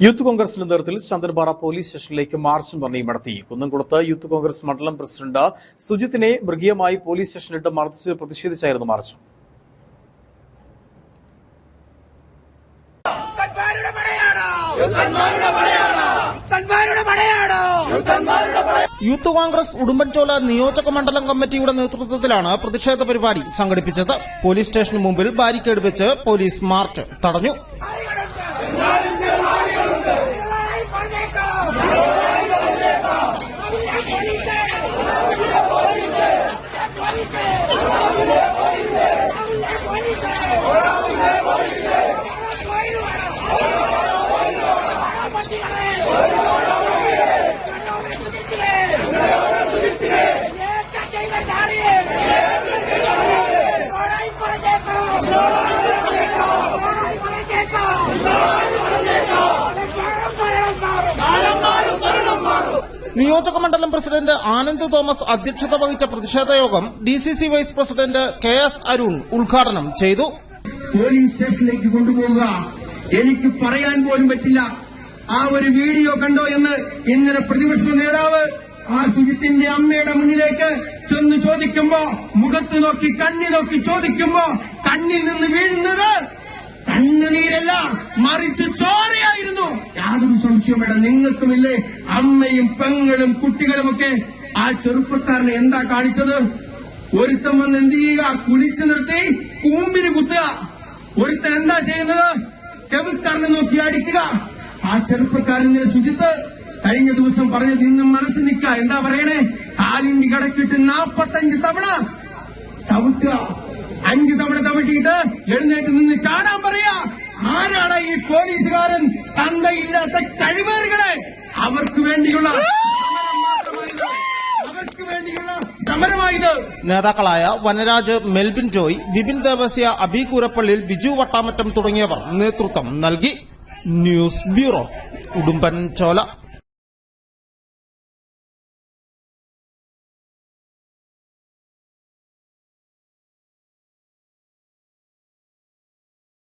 Youth കോൺഗ്രസിന്റെ നേതൃത്വത്തിൽ ചന്ദൻപാറ police സ്റ്റേഷനിലേക്ക് മാർച്ചും പറഞ്ഞു നടത്തി. കുന്നംകുളത്ത് യൂത്ത് കോൺഗ്രസ് മണ്ഡലം പ്രസിഡന്റ് സുജിത്തിനെ മൃഗീയമായി പോലീസ് സ്റ്റേഷനിലിട്ട് മർദ്ദിച്ച് പ്രതിഷേധിച്ചായിരുന്നു മാർച്ച്. യൂത്ത് കോൺഗ്രസ് ഉടുമ്പൻചോല നിയോജക മണ്ഡലം കമ്മിറ്റിയുടെ നേതൃത്വത്തിലാണ് പ്രതിഷേധ പരിപാടി സംഘടിപ്പിച്ചത്. പോലീസ് സ്റ്റേഷന് മുമ്പിൽ ബാരിക്കേഡ് വെച്ച് പോലീസ് മാർച്ച് തടഞ്ഞു. നിയോജക മണ്ഡലം പ്രസിഡന്റ് ആനന്ദ് തോമസ് അധ്യക്ഷത വഹിച്ച പ്രതിഷേധ യോഗം D C C vice president K S Arun ഉദ്ഘാടനം ചെയ്തു. പോലീസ് സ്റ്റേഷനിലേക്ക് കൊണ്ടുപോകുക എനിക്ക് പറയാൻ പോലും പറ്റില്ല. ആ ഒരു വീഡിയോ കണ്ടോ എന്ന് ഇന്നലെ പ്രതിപക്ഷ നേതാവ് ആ സുജിത്തിന്റെ അമ്മയുടെ മുന്നിലേക്ക് ചെന്ന് ചോദിക്കുമ്പോ മുഖത്ത് നോക്കി കണ്ണി നോക്കി ചോദിക്കുമ്പോ കണ്ണിൽ നിന്ന് വീഴുന്നത് വേണ്ട നിങ്ങൾക്കുമില്ലേ? അമ്മയും പെങ്ങളും കുട്ടികളുമൊക്കെ ആ ചെറുപ്പക്കാരനെ എന്താ കാണിച്ചത്? ഒരുത്തൻ വന്ന് എന്ത് ചെയ്യുക? കുളിച്ചു നിർത്തി കൂമ്പിന് കുത്തുക. ഒരുത്തൻ എന്താ ചെയ്യുന്നത്? ചെറുക്കാരനെ നോക്കി അടിക്കുക. ആ ചെറുപ്പക്കാരന്റെ ശുചിത്ത് കഴിഞ്ഞ ദിവസം പറഞ്ഞു നിന്നും മനസ്സിൽ നിൽക്കുക. എന്താ പറയണേ? കാലിന്റെ കടക്കിട്ട് നാപ്പത്തഞ്ച് തവണ ചവിട്ടുക. അഞ്ച് തവണ ചവിട്ടിയിട്ട് എഴുന്നേറ്റ് നിന്ന് ചാടാൻ പറയാ ആരാണ് ഈ പോലീസുകാരൻ? തന്തയില്ലാത്ത കഴിവേറുകളെ അവർക്ക് വേണ്ടിയുള്ള. അവർക്ക് വേണ്ടിയുള്ള സമരമായത് നേതാക്കളായ വനരാജ് മെൽബിൻ ജോയ് വിപിൻ ദേവസ്യ അബി കൂരപ്പള്ളിൽ ബിജു വട്ടാമറ്റം തുടങ്ങിയവർ നേതൃത്വം നൽകി. News bureau Udumbanchola.